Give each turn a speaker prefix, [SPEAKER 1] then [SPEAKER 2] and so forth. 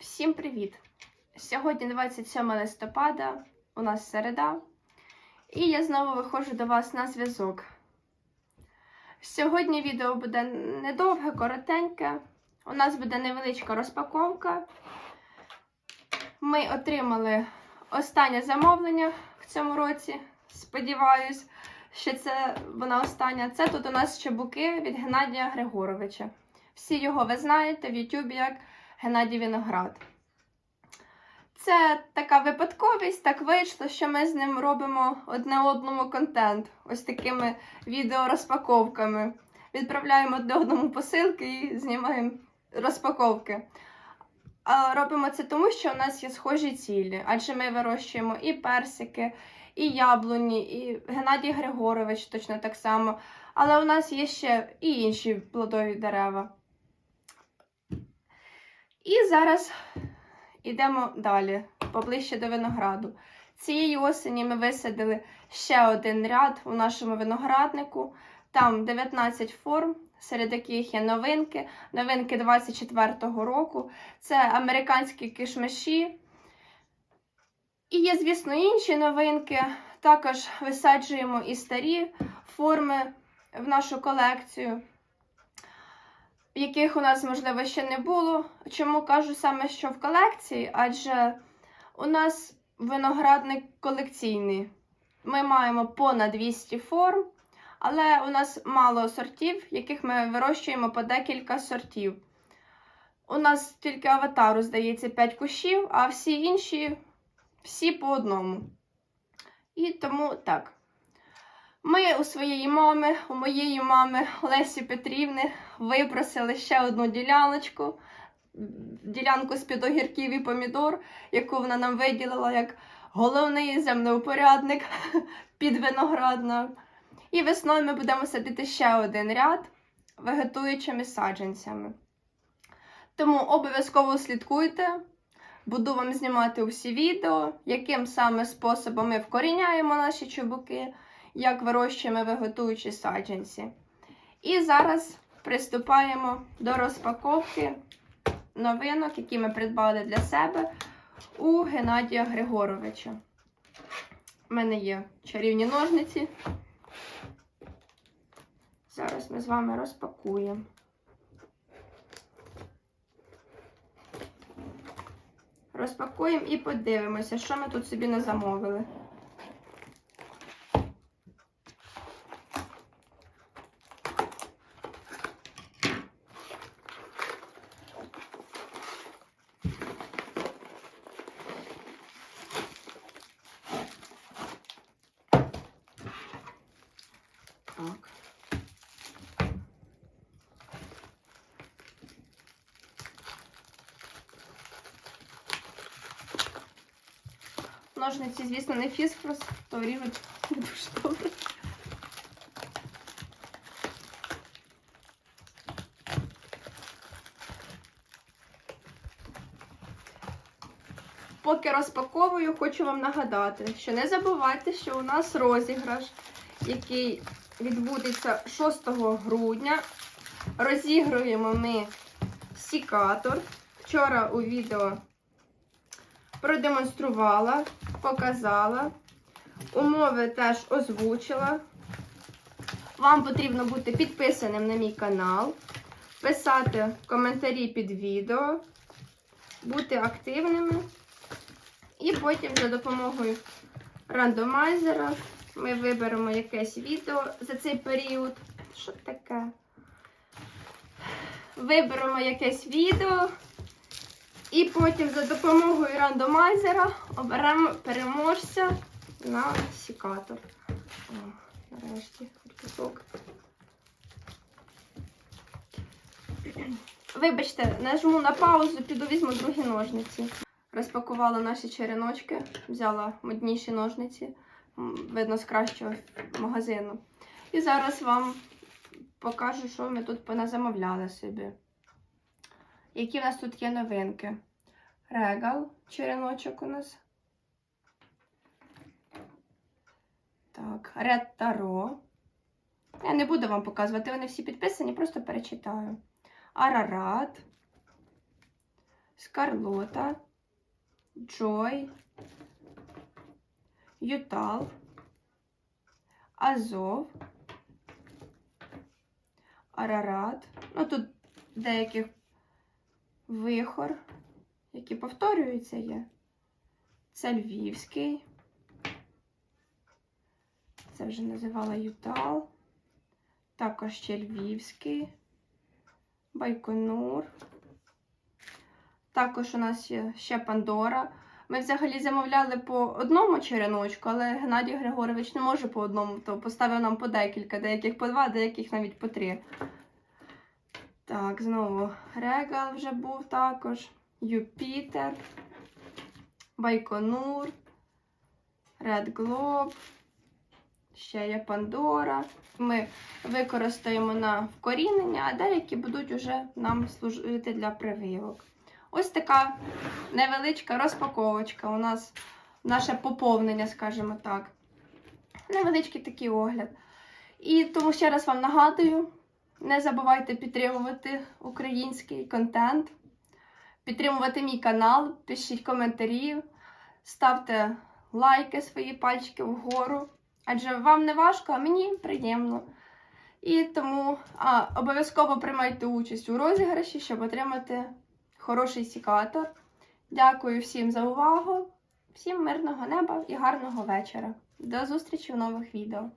[SPEAKER 1] Всім привіт! Сьогодні 27 листопада, у нас середа, і я знову виходжу до вас на зв'язок. Сьогодні відео буде недовге, коротеньке. У нас буде невеличка розпаковка. Ми отримали останнє замовлення в цьому році. Сподіваюсь, що це вона остання. Це тут у нас чебуки від Геннадія Григоровича. Всі його ви знаєте в Ютубі як Геннадій Виноград. Це така випадковість, так вийшло, що ми з ним робимо одне одному контент, ось такими відеорозпаковками. Відправляємо одне одному посилки і знімаємо розпаковки. А робимо це тому, що у нас є схожі цілі, адже ми вирощуємо і персики, і яблуні, і Геннадій Григорович точно так само. Але у нас є ще і інші плодові дерева. І зараз йдемо далі, поближче до винограду. Цієї осені ми висадили ще один ряд у нашому винограднику. Там 19 форм, серед яких є новинки. Новинки 24-го року. Це американські кишмиші. І є, звісно, інші новинки. Також висаджуємо і старі форми в нашу колекцію яких у нас, можливо, ще не було. Чому кажу саме, що в колекції? Адже у нас виноградник колекційний. Ми маємо понад 200 форм, але у нас мало сортів, яких ми вирощуємо по декілька сортів. У нас тільки аватару, здається, 5 кущів, а всі інші всі по одному. І тому так. Ми у своєї мами, у моєї мами Лесі Петрівни випросили ще одну діляночку, ділянку з-під огірків і помідор, яку вона нам виділила як головний землеупорядник під виноградною. І весною ми будемо садити ще один ряд вегетуючими саджанцями. Тому обов'язково слідкуйте, буду вам знімати усі відео, яким саме способом ми вкоріняємо наші чубуки як вирощуємо виготуючі саджанці. І зараз приступаємо до розпаковки новинок, які ми придбали для себе у Геннадія Григоровича. У мене є чарівні ножниці. Зараз ми з вами розпакуємо. Розпакуємо і подивимося, що ми тут собі не замовили. Так. Ножниці, звісно, не фіскрос, то ріжуть дуже добре. Поки розпаковую, хочу вам нагадати, що не забувайте, що у нас розіграш, який відбудеться 6 грудня. Розігруємо ми сікатор. Вчора у відео продемонструвала, показала. Умови теж озвучила. Вам потрібно бути підписаним на мій канал, писати коментарі під відео, бути активними. І потім за допомогою рандомайзера ми виберемо якесь відео за цей період. Що таке? Виберемо якесь відео. І потім за допомогою рандомайзера оберемо переможця на сікатор. О, нарешті, кусок. Вибачте, нажму на паузу, піду візьму другі ножниці. Розпакувала наші череночки, взяла модніші ножниці, видно, з кращого магазину. І зараз вам покажу, що ми тут поназамовляли собі. Які в нас тут є новинки? Регал, череночок у нас. Так, Ред Таро. Я не буду вам показувати, вони всі підписані, просто перечитаю. Арарат. Скарлота, Джой, Ютал, Азов, Арарат. Ну тут деяких вихор, які повторюються є. Це Львівський. Це вже називала Ютал. Також ще Львівський, Байконур. Також у нас є ще Пандора. Ми взагалі замовляли по одному череночку, але Геннадій Григорович не може по одному, то поставив нам по декілька, деяких по два, деяких навіть по три. Так, знову Регал вже був також, Юпітер, Байконур, Ред Глоб, ще є Пандора. Ми використаємо на вкорінення, а деякі будуть уже нам служити для прививок. Ось така невеличка розпаковочка. У нас наше поповнення, скажімо так. Невеличкий такий огляд. І тому ще раз вам нагадую: не забувайте підтримувати український контент, підтримувати мій канал, пишіть коментарі, ставте лайки, свої пальчики вгору. Адже вам не важко, а мені приємно. І тому а, обов'язково приймайте участь у розіграші, щоб отримати хороший сікатор. Дякую всім за увагу, всім мирного неба і гарного вечора. До зустрічі в нових відео.